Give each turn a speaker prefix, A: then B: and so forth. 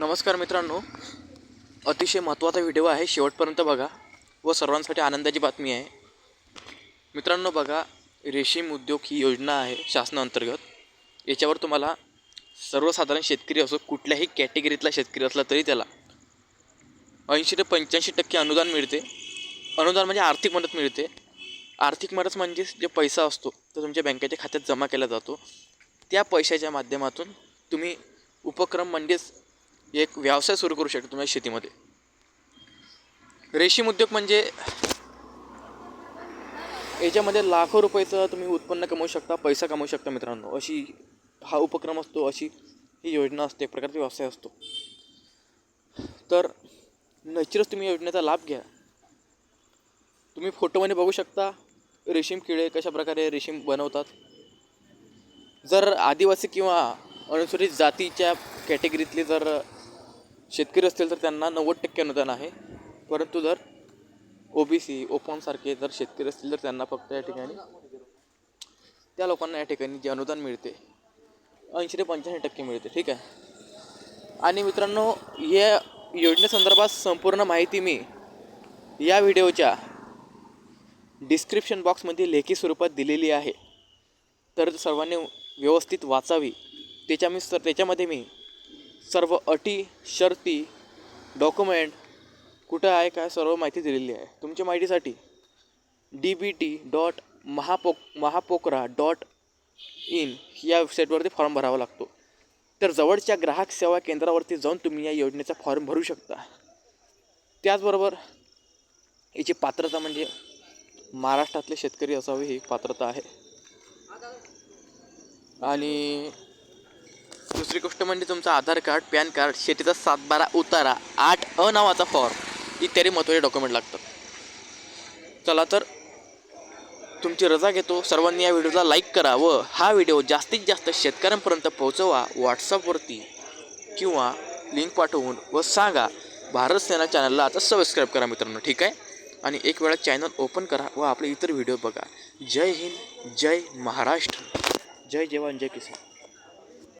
A: नमस्कार मित्रांनो. अतिशय महत्त्वाचा व्हिडिओ आहे. शेवटपर्यंत बघा व सर्वांसाठी आनंदाची बातमी आहे. मित्रांनो बघा रेशीम उद्योग ही योजना आहे शासनाअंतर्गत. याच्यावर तुम्हाला सर्वसाधारण शेतकरी असो कुठल्याही कॅटेगरीतला शेतकरी असला तरी त्याला ऐंशी ते पंच्याऐंशी टक्के अनुदान मिळते. अनुदान म्हणजे आर्थिक मदत मिळते. आर्थिक मदत म्हणजे जे पैसा असतो तो तुमच्या बँकेच्या खात्यात जमा केला जातो. त्या पैशाच्या माध्यमातून तुम्ही उपक्रम म्हणजेच एक व्यवसाय सुरू करू शकता तुम्ही शेतीमध्ये. रेशीम उद्योग म्हणजे याच्यामध्ये लाखो रुपयाचं तुम्ही उत्पन्न कमवू शकता पैसा कमवू शकता मित्रांनो. अशी हा उपक्रम असतो अशी ही योजना असते एक प्रकारचा व्यवसाय असतो. तर नक्कीच तुम्ही योजनेचा लाभ घ्या. तुम्ही फोटोमध्ये बघू शकता रेशीम किडे कशा प्रकारे रेशीम बनवतात. जर आदिवासी किंवा अनुसूचित जातीच्या कॅटेगरीतले जर शेतकरी असतील तर त्यांना नव्वद टक्के अनुदान आहे. परंतु जर ओ बी सी ओपनसारखे जर शेतकरी असतील तर त्यांना फक्त या ठिकाणी त्या लोकांना या ठिकाणी जे अनुदान मिळते ऐंशी ते पंच्याऐंशी टक्के मिळते. ठीक आहे? आणि मित्रांनो या योजनेसंदर्भात संपूर्ण माहिती मी या व्हिडिओच्या डिस्क्रिप्शन बॉक्समध्ये लेखी स्वरूपात दिलेली आहे. तर सर्वांनी व्यवस्थित वाचावी. त्याच्या मी सर त्याच्यामध्ये मी सर्व अटी शर्ती डॉक्युमेंट कुठं आहे काय सर्व माहिती दिलेली आहे. तुमच्या माहितीसाठी डी बी टी डॉट महापो महापोकरा डॉट इन या वेबसाईटवरती फॉर्म भरावा लागतो. तर जवळच्या ग्राहक सेवा केंद्रावरती जाऊन तुम्ही या योजनेचा फॉर्म भरू शकता. त्याचबरोबर याची पात्रता म्हणजे महाराष्ट्रातले शेतकरी असावे ही पात्रता आहे. आणि दुसरी गोष्ट म्हणजे तुमचं आधार कार्ड पॅन कार्ड शेतीचा सातबारा उतारा आठ अ नावाचा फॉर्म इत्यादी महत्त्वाचे डॉक्युमेंट लागतात. चला तर तुमची रजा घेतो. सर्वांनी या व्हिडिओला लाईक करा व हा व्हिडिओ जास्तीत जास्त शेतकऱ्यांपर्यंत पोहोचवा व्हॉट्सअपवरती किंवा लिंक पाठवून व सांगा भारत सेना चॅनलला आता सबस्क्राईब करा मित्रांनो ठीक आहे? आणि एक वेळा चॅनल ओपन करा व आपले इतर व्हिडिओ बघा. जय हिंद जय महाराष्ट्र. जय जवान जय किसान.